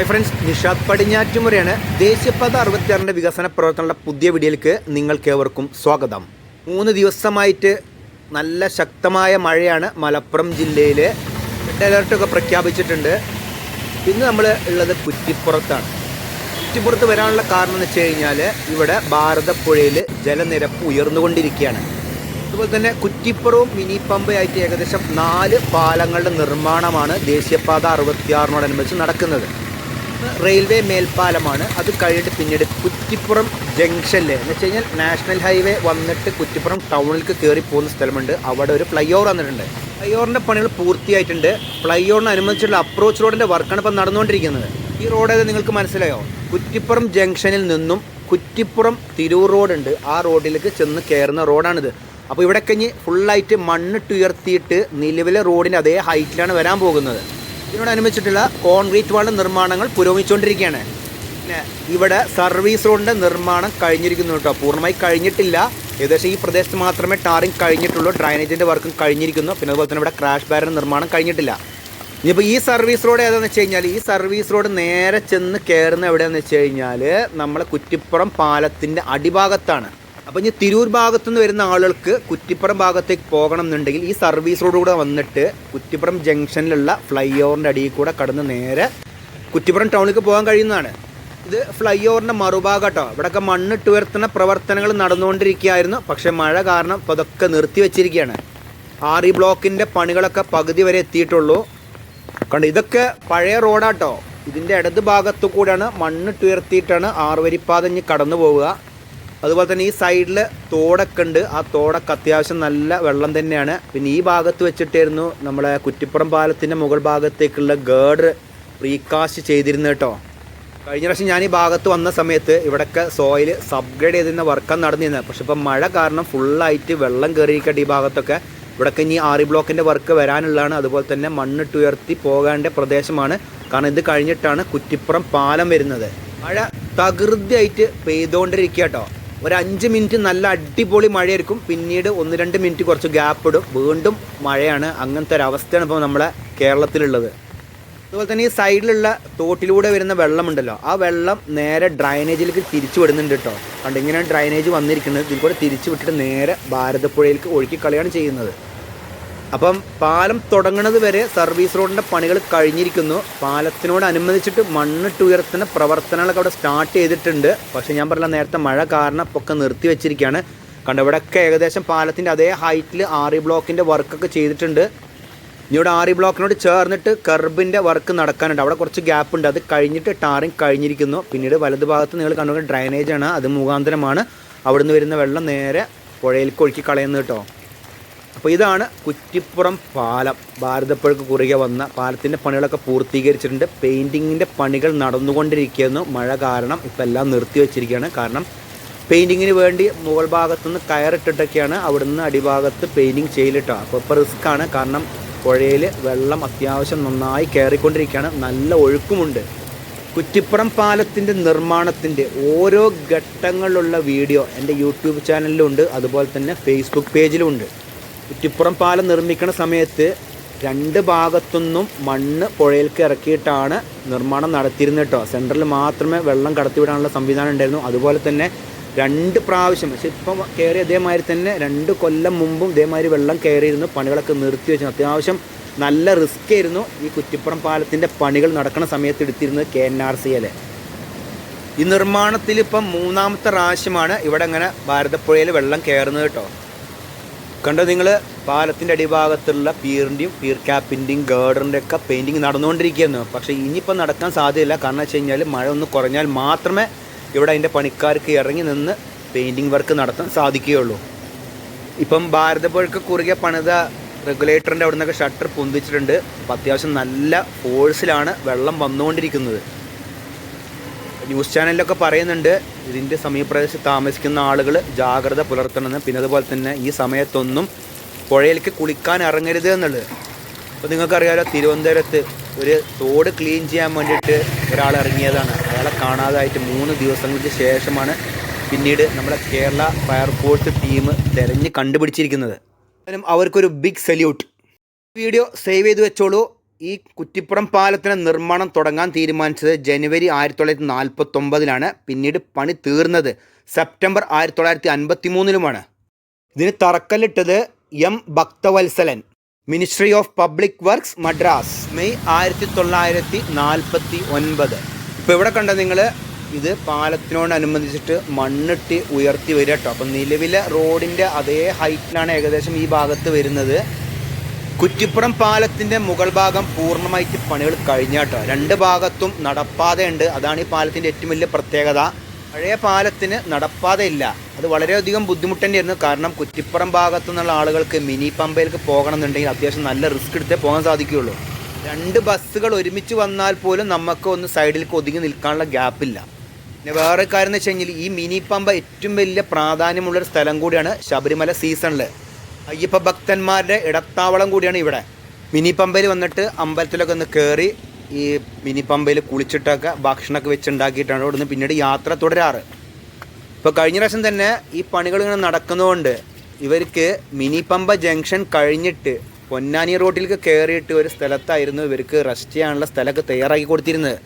Hi friends Nishad പടിഞ്ഞാറ്റുമുറയാണ് ദേശീയപാത അറുപത്തിയാറിന്റെ വികസന പ്രവർത്തനങ്ങളുടെ പുതിയ വീഡിയോയിലേക്ക് നിങ്ങൾക്കേവർക്കും സ്വാഗതം. മൂന്ന് ദിവസമായിട്ട് നല്ല ശക്തമായ മഴയാണ് മലപ്പുറം ജില്ലയിൽ റെഡ് അലേർട്ടൊക്കെ പ്രഖ്യാപിച്ചിട്ടുണ്ട്. ഇന്ന് നമ്മൾ ഉള്ളത് കുറ്റിപ്പുറത്താണ്. കുറ്റിപ്പുറത്ത് വരാനുള്ള കാരണം എന്ന് വെച്ച് കഴിഞ്ഞാൽ ഇവിടെ ഭാരതപ്പുഴയിൽ ജലനിരപ്പ് ഉയർന്നുകൊണ്ടിരിക്കുകയാണ്. അതുപോലെ തന്നെ കുറ്റിപ്പുറവും മിനി പമ്പയായിട്ട് ഏകദേശം നാല് പാലങ്ങളുടെ നിർമ്മാണമാണ് ദേശീയപാത അറുപത്തിയാറിനോടനുബന്ധിച്ച് നടക്കുന്നത്. റെയിൽവേ മേൽപ്പാലമാണ്. അത് കഴിഞ്ഞിട്ട് പിന്നീട് കുറ്റിപ്പുറം ജംഗ്ഷനിൽ എന്ന് വെച്ച് കഴിഞ്ഞാൽ നാഷണൽ ഹൈവേ വന്നിട്ട് കുറ്റിപ്പുറം ടൗണിലേക്ക് കയറി പോകുന്ന സ്ഥലമുണ്ട്. അവിടെ ഒരു ഫ്ലൈ ഓവർ വന്നിട്ടുണ്ട്. ഫ്ലൈ ഓവറിന്റെ പണികൾ പൂർത്തിയായിട്ടുണ്ട്. ഫ്ലൈ ഓവറിനനുബന്ധിച്ചുള്ള അപ്രോച്ച് റോഡിന്റെ വർക്കാണ് ഇപ്പം നടന്നുകൊണ്ടിരിക്കുന്നത്. ഈ റോഡ് ഏത് നിങ്ങൾക്ക് മനസ്സിലായോ? കുറ്റിപ്പുറം ജംഗ്ഷനിൽ നിന്നും കുറ്റിപ്പുറം തിരൂർ റോഡുണ്ട് ആ റോഡിലേക്ക് ചെന്ന് കയറുന്ന റോഡാണിത് അപ്പോൾ ഇവിടെ കഴിഞ്ഞ് ഫുള്ളായിട്ട് മണ്ണിട്ടുയർത്തിയിട്ട് നിലവിലെ റോഡിന്റെ അതേ ഹൈറ്റിലാണ് വരാൻ പോകുന്നത്. ഇതിനോടനുബന്ധിച്ചിട്ടുള്ള കോൺക്രീറ്റ് വാളിന്റെ നിർമ്മാണങ്ങൾ പുരോഗമിച്ചുകൊണ്ടിരിക്കുകയാണ്. പിന്നെ ഇവിടെ സർവീസ് റോഡിന്റെ നിർമ്മാണം കഴിഞ്ഞിരിക്കുന്നു കേട്ടോ. പൂർണമായി കഴിഞ്ഞിട്ടില്ല. ഏകദേശം ഈ പ്രദേശത്ത് മാത്രമേ ടാറിങ് കഴിഞ്ഞിട്ടുള്ളൂ. ഡ്രൈനേജിന്റെ വർക്കും കഴിഞ്ഞിരിക്കുന്നു. പിന്നെ അതുപോലെ തന്നെ ഇവിടെ ക്രാഷ് ബാരിന്റെ നിർമ്മാണം കഴിഞ്ഞിട്ടില്ല. ഇനിയിപ്പോൾ ഈ സർവീസ് റോഡ് ഏതാണെന്ന് വെച്ച് കഴിഞ്ഞാൽ ഈ സർവീസ് റോഡ് നേരെ ചെന്ന് കയറുന്ന എവിടെയാണെന്ന് വെച്ച് കഴിഞ്ഞാൽ നമ്മളെ കുറ്റിപ്പുറം പാലത്തിന്റെ അടിഭാഗത്താണ്. അപ്പോൾ ഇനി തിരൂർ ഭാഗത്തു നിന്ന് വരുന്ന ആളുകൾക്ക് കുറ്റിപ്പുറം ഭാഗത്തേക്ക് പോകണം എന്നുണ്ടെങ്കിൽ ഈ സർവീസ് റോഡ് കൂടെ വന്നിട്ട് കുറ്റിപ്പുറം ജംഗ്ഷനിലുള്ള ഫ്ലൈ ഓവറിന്റെ അടിയിൽ കൂടെ കടന്ന് നേരെ കുറ്റിപ്പുറം ടൗണിലേക്ക് പോകാൻ കഴിയുന്നതാണ്. ഇത് ഫ്ലൈ ഓവറിന്റെ മറുഭാഗം കേട്ടോ. ഇവിടെയൊക്കെ മണ്ണിട്ട് ഉയർത്തുന്ന പ്രവർത്തനങ്ങൾ നടന്നുകൊണ്ടിരിക്കുകയായിരുന്നു. പക്ഷേ മഴ കാരണം ഇപ്പോൾ അതൊക്കെ നിർത്തി വെച്ചിരിക്കുകയാണ്. ആർ ഇ ബ്ലോക്കിന്റെ പണികളൊക്കെ പകുതി വരെ എത്തിയിട്ടുള്ളൂ. കണ്ടോ ഇതൊക്കെ പഴയ റോഡാട്ടോ. ഇതിന്റെ ഇടത് ഭാഗത്തു കൂടെയാണ് മണ്ണിട്ട് ഉയർത്തിയിട്ടാണ് ആറുവരിപ്പാത ഇനി കടന്നു പോവുക. അതുപോലെ തന്നെ ഈ സൈഡിൽ തോടൊക്കെ ഉണ്ട്. ആ തോടൊക്കെ അത്യാവശ്യം നല്ല വെള്ളം തന്നെയാണ്. പിന്നെ ഈ ഭാഗത്ത് വെച്ചിട്ടായിരുന്നു നമ്മളെ കുറ്റിപ്പുറം പാലത്തിന്റെ മുകൾ ഭാഗത്തേക്കുള്ള ഗേഡ് പ്രീകാസ്റ്റ് ചെയ്തിരുന്നു കേട്ടോ. കഴിഞ്ഞ പ്രാവശ്യം ഞാൻ ഈ ഭാഗത്ത് വന്ന സമയത്ത് ഇവിടെയൊക്കെ സോയിൽ സബ്ഗ്രേഡ് ചെയ്തിരുന്ന വർക്കാണ് നടന്നിരുന്നത്. പക്ഷെ ഇപ്പം മഴ കാരണം ഫുള്ളായിട്ട് വെള്ളം കയറിയിരിക്കട്ടെ ഈ ഭാഗത്തൊക്കെ. ഇവിടെയൊക്കെ ഇനി ആറി ബ്ലോക്കിന്റെ വർക്ക് വരാനുള്ളതാണ്. അതുപോലെ തന്നെ മണ്ണിട്ട് ഉയർത്തി പോകേണ്ട പ്രദേശമാണ്. കാരണം ഇത് കഴിഞ്ഞിട്ടാണ് കുറ്റിപ്പുറം പാലം വരുന്നത്. മഴ തകൃതിയായിട്ട് പെയ്തുകൊണ്ടിരിക്കുക കേട്ടോ. ഒരു അഞ്ച് മിനിറ്റ് നല്ല അടിപൊളി മഴയായിരിക്കും. പിന്നീട് ഒന്ന് രണ്ട് മിനിറ്റ് കുറച്ച് ഗ്യാപ്പ് ഇടും. വീണ്ടും മഴയാണ്. അങ്ങനത്തെ ഒരു അവസ്ഥയാണ് ഇപ്പോൾ നമ്മളെ കേരളത്തിലുള്ളത്. അതുപോലെ തന്നെ ഈ സൈഡിലുള്ള തോട്ടിലൂടെ വരുന്ന വെള്ളമുണ്ടല്ലോ. ആ വെള്ളം നേരെ ഡ്രൈനേജിലേക്ക് തിരിച്ചു വിടുന്നുണ്ട് കേട്ടോ. കണ്ടിങ്ങനെയാണ് ഡ്രൈനേജ് വന്നിരിക്കുന്നത്. ഇതിൽ കൂടെ തിരിച്ചു വിട്ടിട്ട് നേരെ ഭാരതപ്പുഴയിലേക്ക് ഒഴുക്കി കളിയാണ് ചെയ്യുന്നത്. അപ്പം പാലം തുടങ്ങുന്നത് വരെ സർവീസ് റോഡിന്റെ പണികൾ കഴിഞ്ഞിരിക്കുന്നു. പാലത്തിനോട് അനുബന്ധിച്ചിട്ട് മണ്ണിട്ട് പ്രവർത്തനങ്ങളൊക്കെ അവിടെ സ്റ്റാർട്ട് ചെയ്തിട്ടുണ്ട്. പക്ഷേ ഞാൻ പറഞ്ഞ നേരത്തെ മഴ കാരണം ഒക്കെ നിർത്തി വെച്ചിരിക്കുകയാണ്. കണ്ട ഇവിടെയൊക്കെ ഏകദേശം പാലത്തിന്റെ അതേ ഹൈറ്റിൽ ആറി ബ്ലോക്കിന്റെ വർക്കൊക്കെ ചെയ്തിട്ടുണ്ട്. ഇനി ഇവിടെ ആറി ബ്ലോക്കിനോട് ചേർന്നിട്ട് കർബിന്റെ വർക്ക് നടക്കാനുണ്ട്. അവിടെ കുറച്ച് ഗ്യാപ്പ് ഉണ്ട്. അത് കഴിഞ്ഞിട്ട് ടാറിങ് കഴിഞ്ഞിരിക്കുന്നു. പിന്നീട് വലതു ഭാഗത്ത് നിങ്ങൾ കണ്ടുകൊണ്ട് ഡ്രൈനേജാണ് അത് മുഖാന്തരമാണ്. അവിടുന്ന് വരുന്ന വെള്ളം നേരെ പുഴയിലേക്ക് ഒഴുക്കി കളയുന്നത് കേട്ടോ. അപ്പോൾ ഇതാണ് കുറ്റിപ്പുറം പാലം. ഭാരതപ്പുഴക്ക് കുറുകെ വന്ന പാലത്തിന്റെ പണികളൊക്കെ പൂർത്തീകരിച്ചിട്ടുണ്ട്. പെയിന്റിങ്ങിന്റെ പണികൾ നടന്നുകൊണ്ടിരിക്കുന്നു. മഴ കാരണം ഇപ്പം എല്ലാം നിർത്തി വെച്ചിരിക്കുകയാണ്. കാരണം പെയിന്റിങ്ങിന് വേണ്ടി മുകൾ ഭാഗത്തുനിന്ന് കയറിട്ടിട്ടൊക്കെയാണ് അവിടുന്ന് അടിഭാഗത്ത് പെയിന്റിങ് ചെയ്യലിട്ടോ. അപ്പോൾ ഇപ്പോൾ റിസ്ക്കാണ് കാരണം പുഴയിൽ വെള്ളം അത്യാവശ്യം നന്നായി കയറിക്കൊണ്ടിരിക്കുകയാണ്. നല്ല ഒഴുക്കുമുണ്ട്. കുറ്റിപ്പുറം പാലത്തിന്റെ നിർമ്മാണത്തിന്റെ ഓരോ ഘട്ടങ്ങളിലുള്ള വീഡിയോ എന്റെ യൂട്യൂബ് ചാനലിലുണ്ട്. അതുപോലെ തന്നെ ഫേസ്ബുക്ക് പേജിലുമുണ്ട് കുറ്റിപ്പുറം പാലം നിർമ്മിക്കുന്ന സമയത്ത് രണ്ട് ഭാഗത്തുനിന്നും മണ്ണ് പുഴയിലേക്ക് ഇറക്കിയിട്ടാണ് നിർമ്മാണം നടത്തിയിരുന്നത് കേട്ടോ. സെന്ററിൽ മാത്രമേ വെള്ളം കടത്തിവിടാനുള്ള സംവിധാനം ഉണ്ടായിരുന്നു. അതുപോലെ തന്നെ രണ്ട് പ്രാവശ്യം പക്ഷെ ഇപ്പം കയറി അതേമാതിരി തന്നെ രണ്ട് കൊല്ലം മുമ്പും ഇതേമാതിരി വെള്ളം കയറിയിരുന്നു. പണികളൊക്കെ നിർത്തി വെച്ചു അത്യാവശ്യം നല്ല റിസ്ക് ആയിരുന്നു ഈ കുറ്റിപ്പുറം പാലത്തിന്റെ പണികൾ നടക്കുന്ന സമയത്ത് എടുത്തിരുന്നത് K N R C L ഈ നിർമ്മാണത്തിൽ ഇപ്പം മൂന്നാമത്തെ പ്രാവശ്യമാണ് ഇവിടെ അങ്ങനെ ഭാരതപ്പുഴയിൽ വെള്ളം കയറുന്നത് കേട്ടോ. കണ്ടോ നിങ്ങൾ പാലത്തിന്റെ അടിഭാഗത്തുള്ള പീറിന്റെയും പീർ ക്യാപ്പിന്റെയും ഗേർഡറിന്റെ ഒക്കെ പെയിന്റിങ് നടന്നുകൊണ്ടിരിക്കുകയെന്ന് പക്ഷേ ഇനിയിപ്പം നടക്കാൻ സാധ്യതയില്ല. കാരണം വെച്ച് കഴിഞ്ഞാൽ മഴ ഒന്ന് കുറഞ്ഞാൽ മാത്രമേ ഇവിടെ അതിന്റെ പണിക്കാർക്ക് ഇറങ്ങി നിന്ന് പെയിന്റിങ് വർക്ക് നടത്താൻ സാധിക്കുകയുള്ളൂ. ഇപ്പം ഭാരതപ്പുഴക്ക് കുറുകെ പണിത റെഗുലേറ്ററിന്റെ അവിടെ നിന്നൊക്കെ ഷട്ടർ പൊന്തിച്ചിട്ടുണ്ട്. അപ്പം അത്യാവശ്യം നല്ല ഫോഴ്സിലാണ് വെള്ളം വന്നുകൊണ്ടിരിക്കുന്നത്. ന്യൂസ് ചാനലിലൊക്കെ പറയുന്നുണ്ട് ഇതിന്റെ സമീപപ്രദേശത്ത് താമസിക്കുന്ന ആളുകൾ ജാഗ്രത പുലർത്തണമെന്ന്. പിന്നെ അതുപോലെ തന്നെ ഈ സമയത്തൊന്നും പുഴയിലേക്ക് കുളിക്കാൻ ഇറങ്ങരുത് എന്നുള്ളത്. അപ്പോൾ നിങ്ങൾക്കറിയാലോ തിരുവനന്തപുരത്ത് ഒരു തോട് ക്ലീൻ ചെയ്യാൻ വേണ്ടിയിട്ട് ഒരാൾ ഇറങ്ങിയതാണ്. അയാളെ കാണാതായിട്ട് മൂന്ന് ദിവസങ്ങൾക്ക് ശേഷമാണ് പിന്നീട് നമ്മുടെ കേരള ഫയർഫോഴ്സ് ടീം തിരഞ്ഞ് കണ്ടുപിടിച്ചിരിക്കുന്നത്. അവർക്കൊരു ബിഗ് സല്യൂട്ട്. വീഡിയോ സേവ് ചെയ്ത് വെച്ചോളൂ. ഈ കുറ്റിപ്പുറം പാലത്തിന് നിർമ്മാണം തുടങ്ങാൻ തീരുമാനിച്ചത് ജനുവരി ആയിരത്തി തൊള്ളായിരത്തി നാൽപ്പത്തൊമ്പതിലാണ്. പിന്നീട് പണി തീർന്നത് സെപ്റ്റംബർ ആയിരത്തി തൊള്ളായിരത്തി അൻപത്തി മൂന്നിലുമാണ് ഇതിന് തറക്കല്ലിട്ടത് M Bhaktavatsalan ministry of public works Madras. May ആയിരത്തി തൊള്ളായിരത്തി നാൽപ്പത്തി ഒൻപത് ഇപ്പോൾ ഇവിടെ കണ്ട നിങ്ങൾ ഇത് പാലത്തിനോടനുബന്ധിച്ചിട്ട് മണ്ണിട്ട് ഉയർത്തി വരിക കേട്ടോ. അപ്പം നിലവിലെ റോഡിന്റെ അതേ ഹൈറ്റിലാണ് ഏകദേശം ഈ ഭാഗത്ത് വരുന്നത്. കുറ്റിപ്പുറം പാലത്തിന്റെ മുകൾ ഭാഗം പൂർണമായിട്ട് പണികൾ കഴിഞ്ഞാട്ടോ. രണ്ട് ഭാഗത്തും നടപ്പാതയുണ്ട്. അതാണ് ഈ പാലത്തിന്റെ ഏറ്റവും വലിയ പ്രത്യേകത. പഴയ പാലത്തിന് നടപ്പാതയില്ല. അത് വളരെയധികം ബുദ്ധിമുട്ട് തന്നെയായിരുന്നു കാരണം കുറ്റിപ്പുറം ഭാഗത്തു നിന്നുള്ള ആളുകൾക്ക് മിനി പമ്പയിലേക്ക് പോകണം എന്നുണ്ടെങ്കിൽ അത്യാവശ്യം നല്ല റിസ്ക് എടുത്തേ പോകാൻ സാധിക്കുകയുള്ളൂ. രണ്ട് ബസ്സുകൾ ഒരുമിച്ച് വന്നാൽ പോലും നമുക്ക് ഒന്ന് സൈഡിലേക്ക് ഒതുങ്ങി നിൽക്കാനുള്ള ഗ്യാപ്പില്ല. പിന്നെ വേറെ കാര്യം എന്ന് വെച്ച് കഴിഞ്ഞാൽ ഈ മിനി പമ്പ ഏറ്റവും വലിയ പ്രാധാന്യമുള്ളൊരു സ്ഥലം കൂടിയാണ് ശബരിമല സീസണിൽ അയ്യപ്പ ഭക്തന്മാരുടെ ഇടത്താവളം കൂടിയാണ് ഇവിടെ. മിനി പമ്പയിൽ വന്നിട്ട് അമ്പലത്തിലൊക്കെ ഒന്ന് കയറി ഈ മിനി പമ്പയിൽ കുളിച്ചിട്ടൊക്കെ ഭക്ഷണമൊക്കെ വെച്ചുണ്ടാക്കിയിട്ടാണ് ഇവിടുന്ന് പിന്നീട് യാത്ര തുടരാറ്. ഇപ്പോൾ കഴിഞ്ഞ പ്രാവശ്യം തന്നെ ഈ പണികൾ ഇങ്ങനെ നടക്കുന്നതുകൊണ്ട് ഇവർക്ക് മിനി പമ്പ ജംഗ്ഷൻ കഴിഞ്ഞിട്ട് പൊന്നാനി റോഡിലേക്ക് കയറിയിട്ട് ഒരു സ്ഥലത്തായിരുന്നു ഇവർക്ക് റെസ്റ്റ് ചെയ്യാനുള്ള സ്ഥലമൊക്കെ തയ്യാറാക്കി കൊടുത്തിരുന്നത്.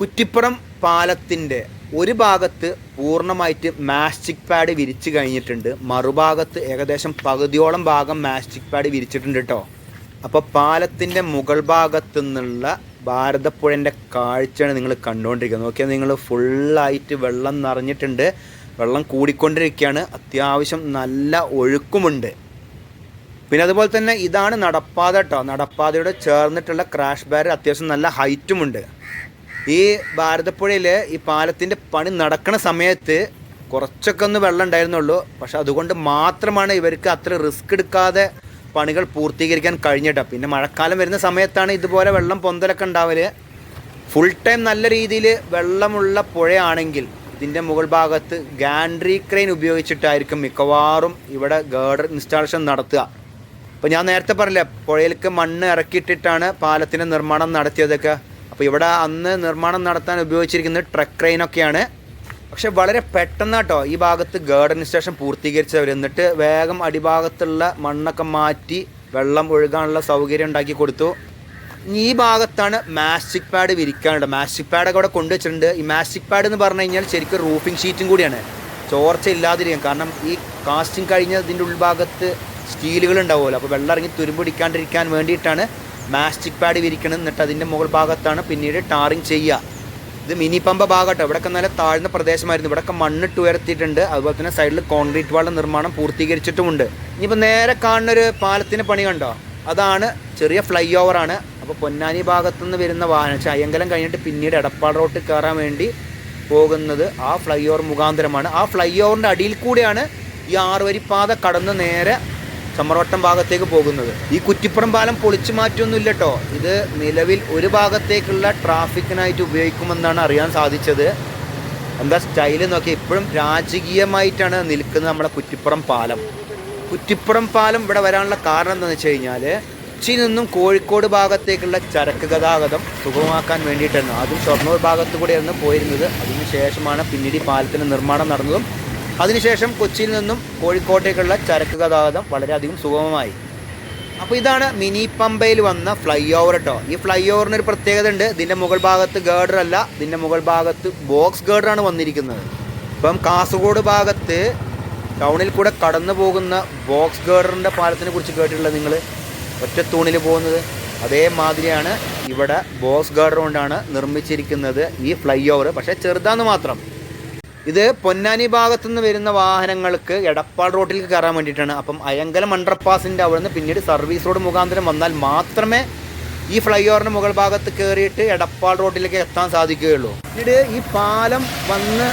കുറ്റിപ്പുറം പാലത്തിന്റെ ഒരു ഭാഗത്ത് പൂർണമായിട്ട് മാസ്റ്റിക് പാഡ് വിരിച്ചു കഴിഞ്ഞിട്ടുണ്ട്. മറുഭാഗത്ത് ഏകദേശം പകുതിയോളം ഭാഗം മാസ്റ്റിക് പാഡ് വിരിച്ചിട്ടുണ്ട് കേട്ടോ അപ്പോൾ പാലത്തിന്റെ മുകൾ ഭാഗത്തു നിന്നുള്ള ഭാരതപ്പുഴന്റെ കാഴ്ചയാണ് നിങ്ങൾ കണ്ടുകൊണ്ടിരിക്കുന്നത് നോക്കിയാൽ നിങ്ങൾ ഫുള്ളായിട്ട് വെള്ളം നിറഞ്ഞിട്ടുണ്ട്. വെള്ളം കൂടിക്കൊണ്ടിരിക്കുകയാണ്. അത്യാവശ്യം നല്ല ഒഴുക്കുമുണ്ട്. പിന്നെ അതുപോലെ തന്നെ ഇതാണ് നടപ്പാത കേട്ടോ നടപ്പാതയോട് ചേർന്നിട്ടുള്ള ക്രാഷ് ബാരർ അത്യാവശ്യം നല്ല ഹൈറ്റുമുണ്ട് ഈ ഭാരതപ്പുഴയിൽ ഈ പാലത്തിന്റെ പണി നടക്കുന്ന സമയത്ത് കുറച്ചൊക്കെ ഒന്ന് വെള്ളം ഉണ്ടായിരുന്നുള്ളൂ. പക്ഷെ അതുകൊണ്ട് മാത്രമാണ് ഇവർക്ക് അത്ര റിസ്ക് എടുക്കാതെ പണികൾ പൂർത്തീകരിക്കാൻ കഴിഞ്ഞിട്ട് പിന്നെ മഴക്കാലം വരുന്ന സമയത്താണ് ഇതുപോലെ വെള്ളം പൊന്തലൊക്കെ ഉണ്ടാവൽ. ഫുൾ ടൈം നല്ല രീതിയിൽ വെള്ളമുള്ള പുഴയാണെങ്കിൽ ഇതിന്റെ മുകൾ ഭാഗത്ത് ഗാൻഡ്രി ക്രെയിൻ ഉപയോഗിച്ചിട്ടായിരിക്കും മിക്കവാറും ഇവിടെ ഗേർഡർ ഇൻസ്റ്റാളേഷൻ നടത്തുക. അപ്പോൾ ഞാൻ നേരത്തെ പറഞ്ഞില്ലേ പുഴയിലേക്ക് മണ്ണ് ഇറക്കിയിട്ടിട്ടാണ് പാലത്തിന്റെ നിർമ്മാണം നടത്തിയതൊക്കെ. അപ്പോൾ ഇവിടെ അന്ന് നിർമ്മാണം നടത്താൻ ഉപയോഗിച്ചിരിക്കുന്നത് ട്രക്ക് ക്രെയിനൊക്കെയാണ് പക്ഷെ വളരെ പെട്ടെന്നാട്ടോ ഈ ഭാഗത്ത് ഗാർഡൻ സ്റ്റേഷൻ പൂർത്തീകരിച്ചവർ എന്നിട്ട് വേഗം അടിഭാഗത്തുള്ള മണ്ണൊക്കെ മാറ്റി വെള്ളം ഒഴുകാനുള്ള സൗകര്യം ഉണ്ടാക്കി കൊടുത്തു. ഈ ഭാഗത്താണ് മാസ്റ്റിക് പാഡ് വിരിക്കാനുണ്ട് മാസ്റ്റിക് പാഡൊക്കെ അവിടെ കൊണ്ടുവച്ചിട്ടുണ്ട്. ഈ മാസ്റ്റിക് പാഡ് എന്ന് പറഞ്ഞു കഴിഞ്ഞാൽ ശരിക്കും റൂഫിംഗ് ഷീറ്റും കൂടിയാണ്. ചോർച്ച ഇല്ലാതിരിക്കും കാരണം ഈ കാസ്റ്റിംഗ് കഴിഞ്ഞ ഇതിന്റെ ഉൾഭാഗത്ത് സ്റ്റീലുകൾ ഉണ്ടാവുമല്ലോ. അപ്പോൾ വെള്ളം ഇറങ്ങി തുരുമ്പിടിക്കാണ്ടിരിക്കാൻ വേണ്ടിയിട്ടാണ് മാസ്റ്റിക് പാഡ് വിരിക്കണം. എന്നിട്ട് അതിന്റെ മുകൾ ഭാഗത്താണ് പിന്നീട് ടാറിങ് ചെയ്യുക. ഇത് മിനി പമ്പ ഭാഗമാട്ടോ ഇവിടെയൊക്കെ നല്ല താഴ്ന്ന പ്രദേശമായിരുന്നു. ഇവിടെയൊക്കെ മണ്ണിട്ട് ഉയർത്തിയിട്ടുണ്ട്. അതുപോലെ തന്നെ സൈഡിൽ കോൺക്രീറ്റ് വാളിന്റെ നിർമ്മാണം പൂർത്തീകരിച്ചിട്ടുമുണ്ട്. ഇനിയിപ്പോൾ നേരെ കാണുന്ന ഒരു പാലത്തിന് പണി കണ്ടോ? അതാണ് ചെറിയ ഫ്ലൈ ഓവറാണ് അപ്പോൾ പൊന്നാനി ഭാഗത്തുനിന്ന് വരുന്ന വാഹനം അയ്യങ്കലം കഴിഞ്ഞിട്ട് പിന്നീട് എടപ്പാൾ റോട്ടിൽ കയറാൻ വേണ്ടി പോകുന്നത് ആ ഫ്ലൈ ഓവർ മുഖാന്തരമാണ്. ആ ഫ്ലൈ ഓവറിന്റെ അടിയിൽ കൂടെയാണ് ഈ ആറുവരിപ്പാത കടന്ന് നേരെ ചമ്മറവട്ടം ഭാഗത്തേക്ക് പോകുന്നത്. ഈ കുറ്റിപ്പുറം പാലം പൊളിച്ചു മാറ്റൊന്നുമില്ല കേട്ടോ ഇത് നിലവിൽ ഒരു ഭാഗത്തേക്കുള്ള ട്രാഫിക്കിനായിട്ട് ഉപയോഗിക്കുമെന്നാണ് അറിയാൻ സാധിച്ചത്. എന്താ സ്റ്റൈൽ നോക്കിയാൽ ഇപ്പോഴും രാജകീയമായിട്ടാണ് നിൽക്കുന്നത് നമ്മുടെ കുറ്റിപ്പുറം പാലം. കുറ്റിപ്പുറം പാലം ഇവിടെ വരാനുള്ള കാരണം എന്താണെന്ന് വെച്ച് കഴിഞ്ഞാൽ കൊച്ചിയിൽ നിന്നും കോഴിക്കോട് ഭാഗത്തേക്കുള്ള ചരക്ക് ഗതാഗതം സുഗമമാക്കാൻ വേണ്ടിയിട്ടായിരുന്നു. ആദ്യം ഷൊർണൂർ ഭാഗത്തു കൂടെയായിരുന്നു പോയിരുന്നത്. അതിനുശേഷമാണ് പിന്നീട് പാലത്തിന്റെ നിർമ്മാണം നടന്നതും അതിനുശേഷം കൊച്ചിയിൽ നിന്നും കോഴിക്കോട്ടേക്കുള്ള ചരക്ക് ഗതാഗതം വളരെയധികം സുഗമമായി. അപ്പോൾ ഇതാണ് മിനി പമ്പയിൽ വന്ന ഫ്ലൈ ഓവർ കേട്ടോ ഈ ഫ്ലൈ ഓവറിന് ഒരു പ്രത്യേകത ഉണ്ട്. ഇതിന്റെ മുകൾ ഭാഗത്ത് ഗേർഡർ അല്ല ഇതിന്റെ മുകൾ ഭാഗത്ത് ബോക്സ് ഗേർഡറാണ് വന്നിരിക്കുന്നത്. ഇപ്പം കാസർഗോഡ് ഭാഗത്ത് ടൗണിൽ കൂടെ കടന്നു പോകുന്ന ബോക്സ് ഗേർഡറിന്റെ പാലത്തിനെ കുറിച്ച് കേട്ടിട്ടുള്ളത് നിങ്ങൾ ഒറ്റ തൂണിൽ പോകുന്നത്. അതേമാതിരിയാണ് ഇവിടെ ബോക്സ് ഗാർഡർ കൊണ്ടാണ് നിർമ്മിച്ചിരിക്കുന്നത് ഈ ഫ്ലൈ ഓവർ പക്ഷേ ചെറുതാന്ന് മാത്രം. ഇത് പൊന്നാനി ഭാഗത്തു നിന്ന് വരുന്ന വാഹനങ്ങൾക്ക് എടപ്പാൾ റോഡിലേക്ക് കയറാൻ വേണ്ടിയിട്ടാണ്. അപ്പം അയങ്കലം അണ്ടർപാസിന്റെ അവിടെ നിന്ന് പിന്നീട് സർവീസ് റോഡ് മുഖാന്തരം വന്നാൽ മാത്രമേ ഈ ഫ്ലൈ ഓവറിന്റെ മുകൾ ഭാഗത്ത് കയറിയിട്ട് എടപ്പാൾ റോഡിലേക്ക് എത്താൻ സാധിക്കുകയുള്ളൂ. പിന്നീട് ഈ പാലം വന്ന്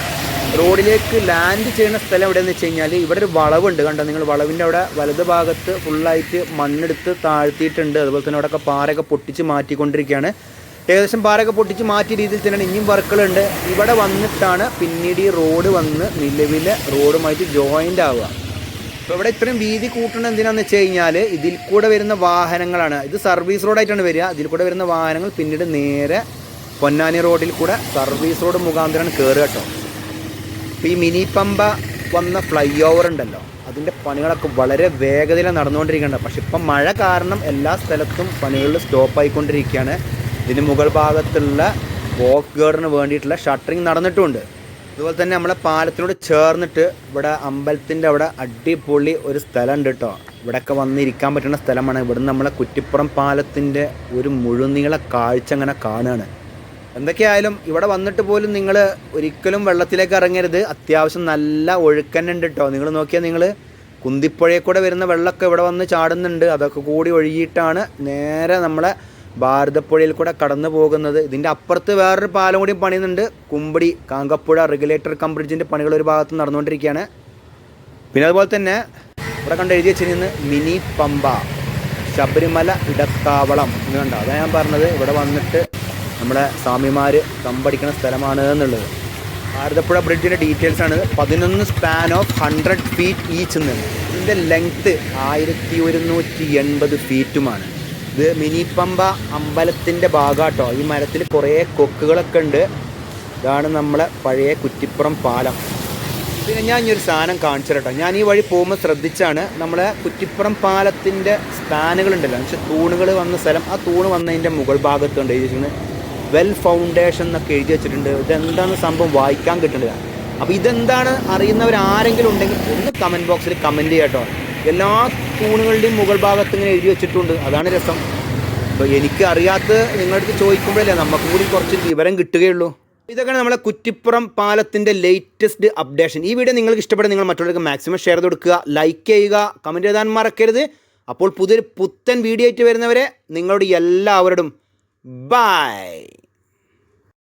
റോഡിലേക്ക് ലാൻഡ് ചെയ്യുന്ന സ്ഥലം എവിടെയെന്ന് വെച്ച് കഴിഞ്ഞാൽ ഇവിടെ ഒരു വളവുണ്ട്. കണ്ടോ? നിങ്ങൾ വളവിന്റെ അവിടെ വലത് ഭാഗത്ത് ഫുള്ളായിട്ട് മണ്ണെടുത്ത് താഴ്ത്തിയിട്ടുണ്ട്. അതുപോലെ തന്നെ അവിടെയൊക്കെ പാറയൊക്കെ പൊട്ടിച്ച് മാറ്റിക്കൊണ്ടിരിക്കുകയാണ്. ഏകദേശം പാറയൊക്കെ പൊട്ടിച്ച് മാറ്റിയ രീതിയിൽ തന്നെയാണ് ഇനിയും വർക്കുകളുണ്ട്. ഇവിടെ വന്നിട്ടാണ് പിന്നീട് ഈ റോഡ് വന്ന് നിലവിലെ റോഡുമായിട്ട് ജോയിന്റ് ആവുക. അപ്പോൾ ഇവിടെ ഇത്രയും വീതി കൂട്ടണം എന്തിനാന്ന് വെച്ച് കഴിഞ്ഞാൽ ഇതിൽ കൂടെ വരുന്ന വാഹനങ്ങളാണ്. ഇത് സർവീസ് റോഡായിട്ടാണ് വരിക. ഇതിൽ കൂടെ വരുന്ന വാഹനങ്ങൾ പിന്നീട് നേരെ പൊന്നാനി റോഡിൽ കൂടെ സർവീസ് റോഡ് മുഖാന്തരമാണ് കയറുക കേട്ടോ. ഈ മിനി പമ്പ വന്ന ഫ്ലൈ ഓവർ ഉണ്ടല്ലോ. അതിന്റെ പണികളൊക്കെ വളരെ വേഗതയിൽ നടന്നുകൊണ്ടിരിക്കുന്നുണ്ട് പക്ഷെ ഇപ്പം മഴ കാരണം എല്ലാ സ്ഥലത്തും പണികളിൽ സ്റ്റോപ്പ് ആയിക്കൊണ്ടിരിക്കുകയാണ്. ഇതിന് മുകൾ ഭാഗത്തുള്ള വോക്ക് ഗേർഡിന് വേണ്ടിയിട്ടുള്ള ഷട്ടറിങ് നടന്നിട്ടുമുണ്ട് അതുപോലെ തന്നെ നമ്മളെ പാലത്തിനോട് ചേർന്നിട്ട് ഇവിടെ അമ്പലത്തിന്റെ അവിടെ അടിപൊളി ഒരു സ്ഥലമുണ്ട് കേട്ടോ. ഇവിടെയൊക്കെ വന്നിരിക്കാൻ പറ്റുന്ന സ്ഥലമാണ്. ഇവിടുന്ന് നമ്മളെ കുറ്റിപ്പുറം പാലത്തിന്റെ ഒരു മുഴുനീള കാഴ്ച അങ്ങനെ കാണുകയാണ് എന്തൊക്കെയായാലും ഇവിടെ വന്നിട്ട് പോലും നിങ്ങൾ ഒരിക്കലും വെള്ളത്തിലേക്ക് ഇറങ്ങരുത്. അത്യാവശ്യം നല്ല ഒഴുക്കന്നെ ഉണ്ട് കേട്ടോ. നിങ്ങൾ നോക്കിയാൽ നിങ്ങൾ കുന്തിപ്പുഴയിൽ കൂടെ വരുന്ന വെള്ളമൊക്കെ ഇവിടെ വന്ന് ചാടുന്നുണ്ട്. അതൊക്കെ കൂടി ഒഴുകിയിട്ടാണ് നേരെ നമ്മളെ ഭാരതപ്പുഴയിൽ കൂടെ കടന്നു പോകുന്നത്. ഇതിന്റെ അപ്പുറത്ത് വേറൊരു പാലം കൂടി പണിയുന്നുണ്ട്. കുമ്പടി കാങ്കപ്പുഴ റെഗുലേറ്റർ കം പണികൾ ഒരു ഭാഗത്ത് നടന്നുകൊണ്ടിരിക്കുകയാണ്. പിന്നെ അതുപോലെ തന്നെ ഇവിടെ കണ്ട് എഴുതി വെച്ചിരുന്നത് മിനി പമ്പ ശബരിമല ഇടത്താവളം എന്ന് അതാണ് ഞാൻ പറഞ്ഞത്. ഇവിടെ വന്നിട്ട് നമ്മുടെ സ്വാമിമാർ കമ്പടിക്കുന്ന സ്ഥലമാണ് എന്നുള്ളത്. ഭാരതപ്പുഴ ബ്രിഡ്ജിന്റെ ഡീറ്റെയിൽസ് ആണ്. പതിനൊന്ന് span of hundred feet each എന്ന്. ഇതിന്റെ ലെങ്ത്ത് ആയിരത്തി ഒരുന്നൂറ്റി എൺപത് ഫീറ്റുമാണ് ഇത് മിനിപ്പമ്പ പമ്പ അമ്പലത്തിന്റെ ഭാഗമാട്ടോ ഈ മരത്തിൽ കുറേ കൊക്കുകളൊക്കെ ഉണ്ട്. ഇതാണ് നമ്മളെ പഴയ കുറ്റിപ്പുറം പാലം. പിന്നെ ഞാൻ ഈ ഒരു സാധനം കാണിച്ചു കേട്ടോ ഞാൻ ഈ വഴി പോകുമ്പോൾ ശ്രദ്ധിച്ചാണ് നമ്മളെ കുറ്റിപ്പുറം പാലത്തിന്റെ സ്ഥാനുകളുണ്ടല്ലോ എന്നുവെച്ചാൽ തൂണുകൾ വന്ന സ്ഥലം ആ തൂണ് വന്നതിന്റെ മുകൾ ഭാഗത്തുണ്ട് എഴുതി വെച്ചിരിക്കുന്നത് വെൽ ഫൗണ്ടേഷൻ എന്നൊക്കെ എഴുതി വെച്ചിട്ടുണ്ട്. ഇതെന്താണ് സംഭവം വായിക്കാൻ കിട്ടുന്നില്ല. അപ്പോൾ ഇതെന്താണ് അറിയുന്നവർ ആരെങ്കിലും ഉണ്ടെങ്കിൽ ഒന്ന് കമന്റ് ബോക്സിൽ കമന്റ് ചെയ്യാട്ടോ. എല്ലാ തൂണുകളുടെയും മുകൾ ഭാഗത്ത് ഇങ്ങനെ എഴുതി വെച്ചിട്ടുണ്ട്. അതാണ് രസം. അപ്പോൾ എനിക്ക് അറിയാത്ത നിങ്ങളടുത്ത് ചോദിക്കുമ്പോഴല്ലേ നമുക്ക് കൂടി കുറച്ച് വിവരം കിട്ടുകയുള്ളൂ. ഇതൊക്കെയാണ് നമ്മളെ കുറ്റിപ്പുറം പാലത്തിന്റെ ലേറ്റസ്റ്റ് അപ്ഡേഷൻ ഈ വീഡിയോ നിങ്ങൾക്ക് ഇഷ്ടപ്പെടുന്ന നിങ്ങൾ മറ്റുള്ളവർക്ക് മാക്സിമം ഷെയർ കൊടുക്കുക ലൈക്ക് ചെയ്യുക കമന്റ് എഴുതാൻ മറക്കരുത്. അപ്പോൾ പുതിയൊരു പുത്തൻ വീഡിയോ ആയിട്ട് വരുന്നവരെ നിങ്ങളോട് എല്ലാവരോടും ബൈ